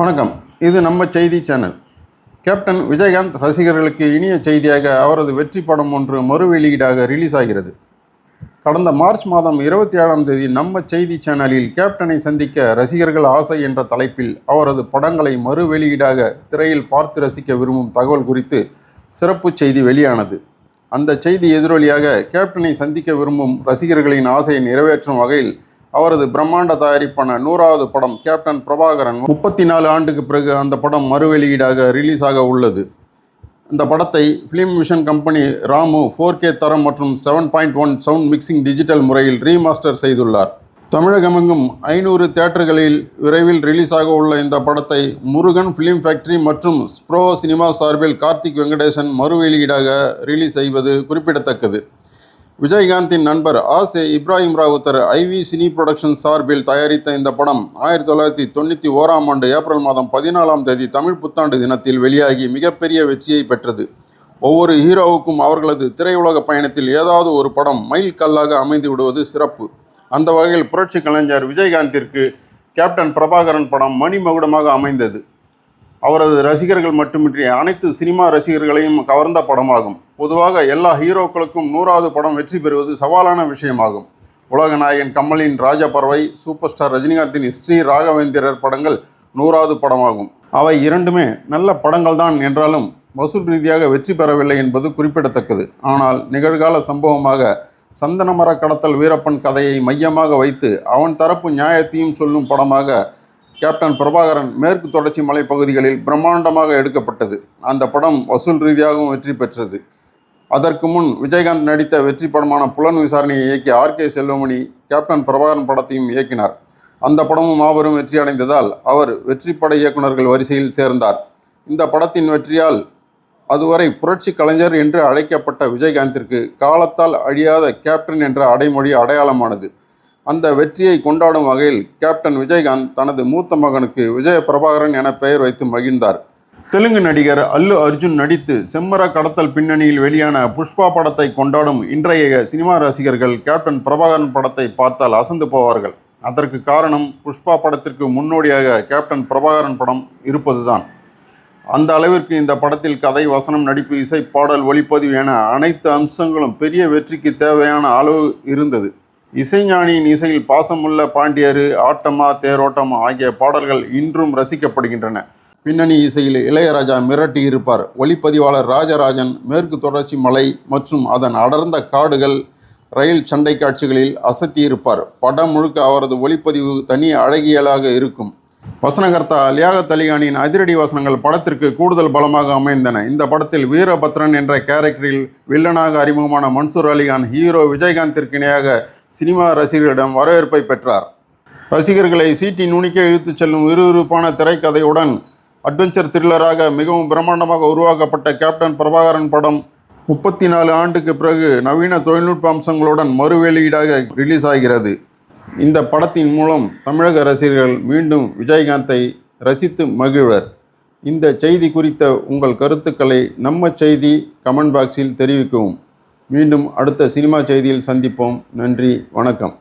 வணக்கம். இது நம்ம செய்தி சேனல். கேப்டன் விஜயகாந்த் ரசிகர்களுக்கு இனிய செய்தியாக அவரது வெற்றி படம் ஒன்று மறு வெளியீடாக ரிலீஸ் ஆகிறது. கடந்த மார்ச் மாதம் இருபத்தி ஏழாம் தேதி நம்ம செய்தி சேனலில் கேப்டனை சந்திக்க ரசிகர்கள் ஆசை என்ற தலைப்பில் அவரது படங்களை மறு வெளியீடாக திரையில் பார்த்து ரசிக்க விரும்பும் தகவல் குறித்து சிறப்பு செய்தி வெளியானது. அந்த செய்தி எதிரொலியாக கேப்டனை சந்திக்க விரும்பும் ரசிகர்களின் ஆசையை நிறைவேற்றும் வகையில் அவரது பிரம்மாண்ட தயாரிப்பான நூறாவது படம் கேப்டன் பிரபாகரன் முப்பத்தி நாலு ஆண்டுக்கு பிறகு அந்த படம் மறு வெளியீடாக ரிலீஸ் ஆக உள்ளது. இந்த படத்தை film mission company Ramu four K தரம் மற்றும் seven point one sound mixing digital முறையில் ரீமாஸ்டர் செய்துள்ளார். தமிழகமெங்கும் ஐநூறு தேட்டர்களில் விரைவில் ரிலீஸ் ஆக உள்ள இந்த படத்தை முருகன் ஃபிலிம் ஃபேக்டரி மற்றும் ஸ்ப்ரோ சினிமா சார்பில் கார்த்திக் வெங்கடேசன் மறு வெளியீடாக ரிலீஸ் செய்வது குறிப்பிடத்தக்கது. விஜயகாந்தின் நண்பர் ஆசே Ibrahim Rowther IV cine production சார்பில் தயாரித்த இந்த படம் ஆயிரத்தி தொள்ளாயிரத்தி தொண்ணூற்றி ஓராம் ஆண்டு ஏப்ரல் மாதம் பதினாலாம் தேதி தமிழ் புத்தாண்டு தினத்தில் வெளியாகி மிகப்பெரிய வெற்றியை பெற்றது. ஒவ்வொரு ஹீரோவுக்கும் அவர்களது திரையுலக பயணத்தில் ஏதாவது ஒரு படம் மைல் கல்லாக அமைந்து விடுவது சிறப்பு. அந்த வகையில் புரட்சி கலைஞர் விஜயகாந்திற்கு கேப்டன் பிரபாகரன் படம் மணிமகுடமாக அமைந்தது. அவரது ரசிகர்கள் மட்டுமின்றி அனைத்து சினிமா ரசிகர்களையும் கவர்ந்த படமாகும். பொதுவாக எல்லா ஹீரோக்களுக்கும் நூறாவது படம் வெற்றி பெறுவது சவாலான விஷயமாகும். உலகநாயகன் கமலின் ராஜபறவை சூப்பர் ஸ்டார் ரஜினிகாந்தின் ஸ்ரீ ராகவேந்திரர் படங்கள் நூறாவது படமாகும். அவை இரண்டுமே நல்ல படங்கள் தான் என்றாலும் வசூல் ரீதியாக வெற்றி பெறவில்லை என்பது குறிப்பிடத்தக்கது. ஆனால் நிகழ்கால சம்பவமாக சந்தன மர கடத்தல் வீரப்பன் கதையை மையமாக வைத்து அவன் தரப்பு நியாயத்தையும் சொல்லும் படமாக கேப்டன் பிரபாகரன் மேற்கு தொடர்ச்சி மலை பகுதிகளில் பிரம்மாண்டமாக எடுக்கப்பட்டது. அந்த படம் வசூல் ரீதியாகவும் வெற்றி பெற்றது. அதற்கு முன் விஜயகாந்த் நடித்த வெற்றி படமான புலன் விசாரணையை இயக்கிய R. K. Selvamani captain Prabhakaran படத்தையும் இயக்கினார். அந்த படமும் மாபெரும் வெற்றி அடைந்ததால் அவர் வெற்றி பட இயக்குநர்கள் வரிசையில் சேர்ந்தார். இந்த படத்தின் வெற்றியால் அதுவரை புரட்சி கலைஞர் என்று அழைக்கப்பட்ட விஜயகாந்திற்கு காலத்தால் அழியாத கேப்டன் என்ற அடைமொழி அடையாளமானது. அந்த வெற்றியை கொண்டாடும் வகையில் கேப்டன் விஜயகாந்த் தனது மூத்த மகனுக்கு விஜய பிரபாகரன் என பெயர் வைத்து மகிழ்ந்தார். தெலுங்கு நடிகர் அல்லு அர்ஜுன் நடித்து செம்மர கடத்தல் பின்னணியில் வெளியான புஷ்பா படத்தை கொண்டாடும் இன்றைய சினிமா ரசிகர்கள் கேப்டன் பிரபாகரன் படத்தை பார்த்தால் அசந்து போவார்கள். அதற்கு காரணம் புஷ்பா படத்திற்கு முன்னோடியாக கேப்டன் பிரபாகரன் படம் இருப்பதுதான். அந்த அளவிற்கு இந்த படத்தில் கதை வசனம் நடிப்பு இசை பாடல் ஒளிப்பதிவு என அனைத்து அம்சங்களும் பெரிய வெற்றிக்கு தேவையான அளவு இருந்தது. இசைஞானியின் இசையில் பாசமுள்ள பாண்டியரு ஆட்டமா தேரோட்டமா ஆகிய பாடல்கள் இன்றும் ரசிக்கப்படுகின்றன. பின்னணி இசையில் இளையராஜா மிரட்டி இருப்பார். ஒளிப்பதிவாளர் ராஜராஜன் மேற்கு தொடர்ச்சி மலை மற்றும் அதன் அடர்ந்த காடுகள் ரயில் சண்டை காட்சிகளில் அசத்தியிருப்பார் படம் முழுக்க அவரது ஒளிப்பதிவு தனி அழகியலாக இருக்கும். வசனகர்த்தா லியாகத் அலிகானின் அதிரடி வசனங்கள் படத்திற்கு கூடுதல் பலமாக அமைந்தன. இந்த படத்தில் வீரபத்ரன் என்ற கேரக்டரில் வில்லனாக அறிமுகமான மன்சூர் அலிகான் ஹீரோ விஜயகாந்திற்கு இணையாக சினிமா ரசிகர்களிடம் வரவேற்பை பெற்றார். ரசிகர்களை சீட்டி நுனிக்க இழுத்துச் செல்லும் விறுவிறுப்பான திரைக்கதையுடன் அட்வென்ச்சர் த்ரில்லராக மிகவும் பிரம்மாண்டமாக உருவாக்கப்பட்ட கேப்டன் பிரபாகரன் படம் முப்பத்தி நாலு ஆண்டுக்கு பிறகு நவீன தொழில்நுட்ப அம்சங்களுடன் மறு வெளியீடாக ரிலீஸ் ஆகிறது. இந்த படத்தின் மூலம் தமிழக ரசிகர்கள் மீண்டும் விஜயகாந்தை ரசித்து மகிழ்வர். இந்த செய்தி குறித்த உங்கள் கருத்துக்களை நம்ம செய்தி கமெண்ட் பாக்ஸில் தெரிவிக்கவும். மீண்டும் அடுத்த சினிமா செய்தியில் சந்திப்போம். நன்றி வணக்கம்.